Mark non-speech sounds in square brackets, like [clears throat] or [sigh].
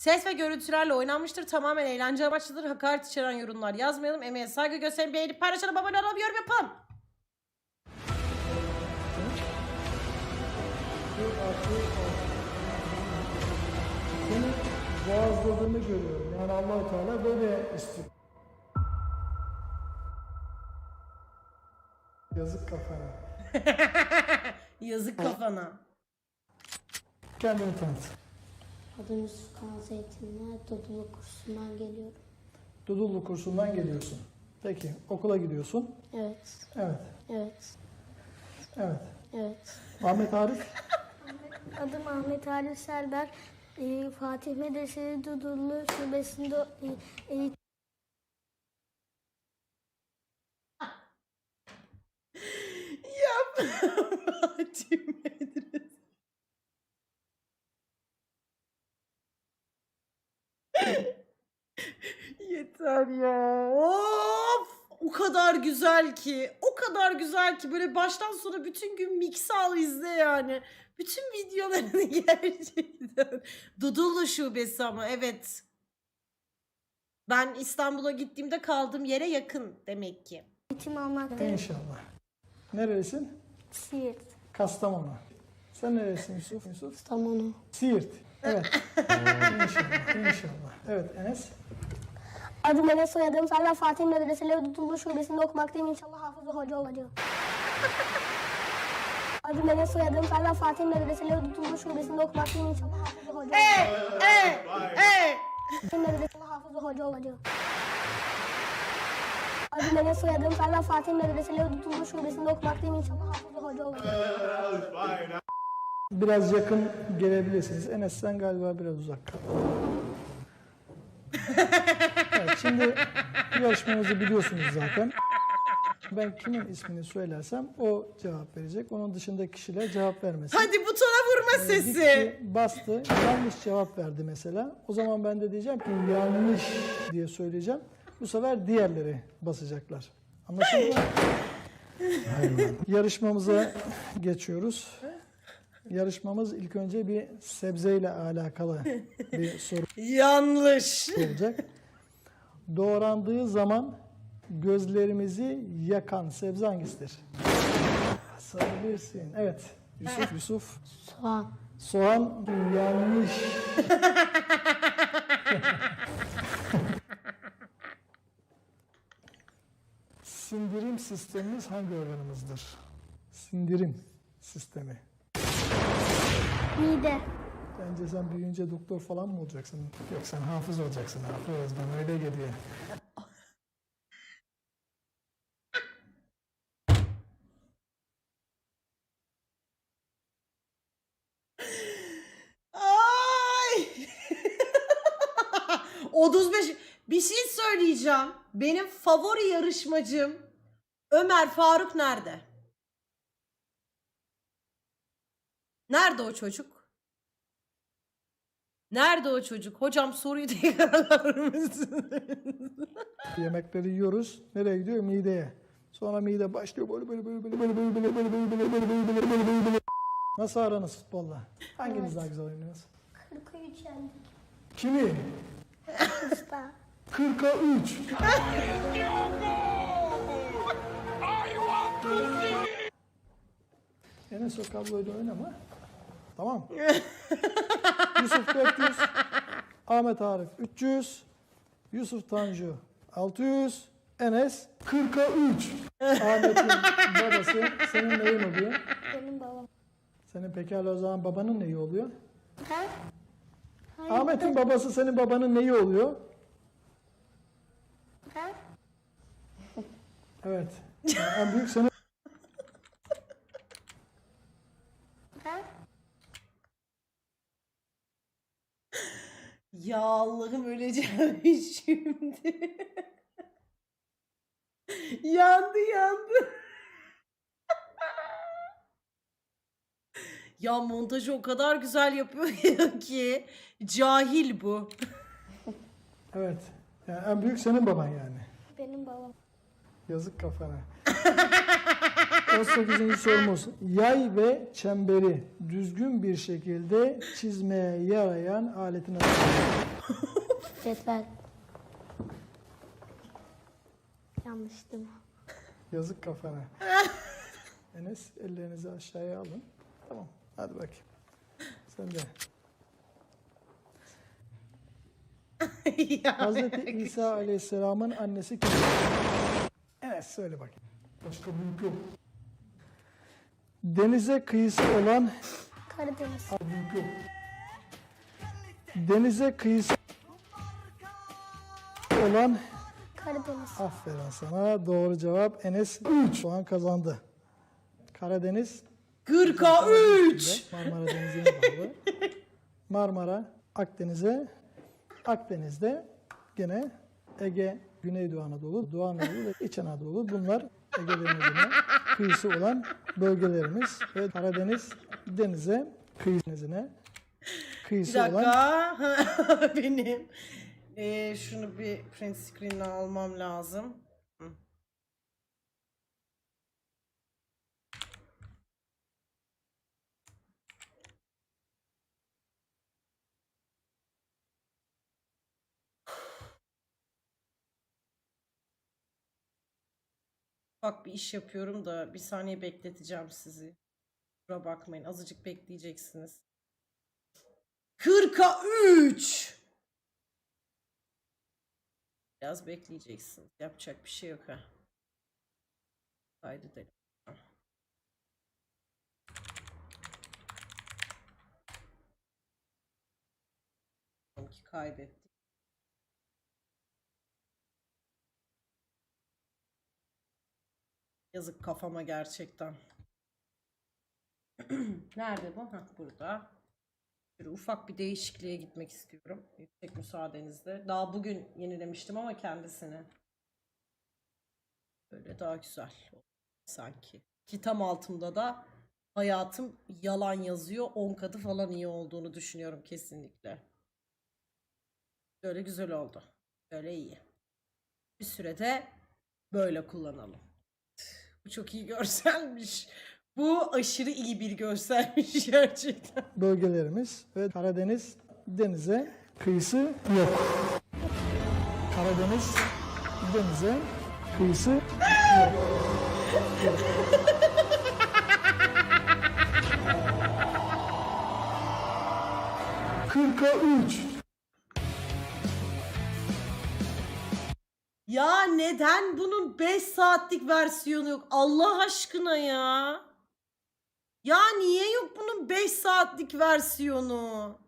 Ses ve görüntülerle oynanmıştır. Tamamen eğlence amaçlıdır. Hakaret içeren yorumlar yazmayalım. Emeğe saygı gösterin. Beğenip paylaşalım. Abone olalım. Yorum yapalım. Seni boğazladığını görüyorum. Yani allah Teala böyle istiyor. Yazık kafana. [laughs] Yazık kafana. Kendini tanıt. Adım Yusuf Kan Zeytinler, Dodulu kursundan geliyorum. Dudullu kursundan geliyorsun. Peki okula gidiyorsun. Evet, Evet. evet, Evet. evet. Ahmet Arif. Adım Ahmet Arif Serdar. Ee, Fatih Medresesi Dudullu Şubesi'nde e, eğitim Yeter ya. Of! O kadar güzel ki. O kadar güzel ki. Böyle baştan sona bütün gün mix al izle yani. Bütün videolarını [laughs] gerçekten. Dudullu şubesi ama evet. Ben İstanbul'a gittiğimde kaldığım yere yakın demek ki. almaktayım. İnşallah. Nerelisin? Siirt. Kastamonu. Sen nerelisin Yusuf? Yusuf? Stamonu. Siirt. Evet. [laughs] inşallah. İnşallah. Evet Enes. Adım Enes soyadım Serdar Fatih Medreseleri Dudullu Şubesi'nde okumaktayım. İnşallah hafızı [laughs] hoca olacağım. Adım Enes soyadım Serdar Fatih Medreseleri Dudullu Şubesi'nde okumaktayım. İnşallah hafızı hoca olacağım. Ee. Medreseleri hafızı hoca olacağım. Adım Enes soyadım Serdar Fatih Medreseleri Dudullu Şubesi'nde okumaktayım. İnşallah hafızı hoca olacağım. Biraz yakın gelebilirsiniz. Enes sen galiba biraz uzak kal. Evet, şimdi bu yarışmamızı biliyorsunuz zaten. Ben kimin ismini söylersem o cevap verecek. Onun dışındaki kişiler cevap vermesin. Hadi butona vurma Ee, sesi. gitti, bastı, yanlış cevap verdi mesela. O zaman ben de diyeceğim ki yanlış diye söyleyeceğim. Bu sefer diğerleri basacaklar. Anlaşıldı mı? [laughs] Yarışmamıza geçiyoruz. Yarışmamız ilk önce bir sebzeyle alakalı [laughs] bir soru Yanlış. olacak. Doğrandığı zaman gözlerimizi yakan sebze hangisidir? Sayabilirsin. Evet. Yusuf, Yusuf. Soğan. Soğan yanlış. [laughs] Sindirim sistemimiz hangi organımızdır? Sindirim sistemi. Mide. Bence sen büyüyünce doktor falan mı olacaksın? Yok sen hafız olacaksın. Hafız bana öyle geliyor. Ay. [laughs] 35 bir şey söyleyeceğim. Benim favori yarışmacım Ömer Faruk nerede? Nerede o çocuk? Nerede o çocuk? Hocam soruyu tekrarlar mısın? Yemekleri yiyoruz. Nereye gidiyor? Mideye. Sonra mide başlıyor böyle böyle böyle böyle böyle böyle böyle böyle böyle böyle böyle böyle böyle böyle böyle. Nasıl aranız futbolla? Hanginiz daha güzel oynuyorsunuz? 43 yendik. Kimi? Usta. 40'a 3. Enes o kabloyla oynama. Tamam. [laughs] Yusuf 400. Ahmet Arif 300. Yusuf Tanju 600. Enes 40'a 3. Ahmet'in babası senin neyin oluyor? Benim babam. Senin pekala o zaman babanın neyi oluyor? Ha? Ahmet'in babası senin babanın neyi oluyor? Ha? Evet. Yani en büyük senin ya Allah'ım öleceğim [laughs] şimdi. yandı yandı. ya montajı o kadar güzel yapıyor [laughs] ki cahil bu. Evet. Yani en büyük senin baban yani. Benim babam. Yazık kafana. [laughs] 18. sorumuz. Yay ve çemberi düzgün bir şekilde çizmeye yarayan aletin adı. Cetvel. Yanlıştı bu. Yazık kafana. Enes ellerinizi aşağıya alın. Tamam. Hadi bakayım. Sen de. [laughs] ya, Hazreti İsa Aleyhisselam'ın annesi kim? Evet söyle bakayım. Başka büyük yok. Denize kıyısı olan Karadeniz. Denize kıyısı olan Karadeniz. aferin sana. Doğru cevap Enes 3 puan kazandı. Karadeniz 40'a 3. Marmara Denizi'ne bağlı. Marmara Akdeniz'e Akdeniz'de gene Ege, Güneydoğu Anadolu, Doğu Anadolu ve İç Anadolu bunlar Ege Denizi'ne kıyısı olan bölgelerimiz ve Karadeniz denize kıyısına Bir kıyısı olan dakika. [laughs] Benim. Ee, şunu bir print screen'e almam lazım. Bak bir iş yapıyorum da bir saniye bekleteceğim sizi. Kusura bakmayın azıcık bekleyeceksiniz. 40'a 3. Biraz bekleyeceksin. Yapacak bir şey yok ha. Kaydedelim. Ki kaydettik. Yazık kafama gerçekten. [clears throat] Nerede bu? Hah burada. Böyle ufak bir değişikliğe gitmek istiyorum. Yüksek müsaadenizle. Daha bugün yenilemiştim ama kendisini. Böyle daha güzel sanki. Ki tam altımda da hayatım yalan yazıyor. 10 katı falan iyi olduğunu düşünüyorum kesinlikle. Böyle güzel oldu. Böyle iyi. Bir sürede böyle kullanalım. Bu çok iyi görselmiş. Bu aşırı iyi bir görselmiş [laughs] gerçekten. bölgelerimiz ve Karadeniz denize kıyısı yok. Karadeniz denize kıyısı yok. [laughs] Kırka üç. Ya neden bunun 5 saatlik versiyonu yok? Allah aşkına ya. Ya niye yok bunun 5 saatlik versiyonu?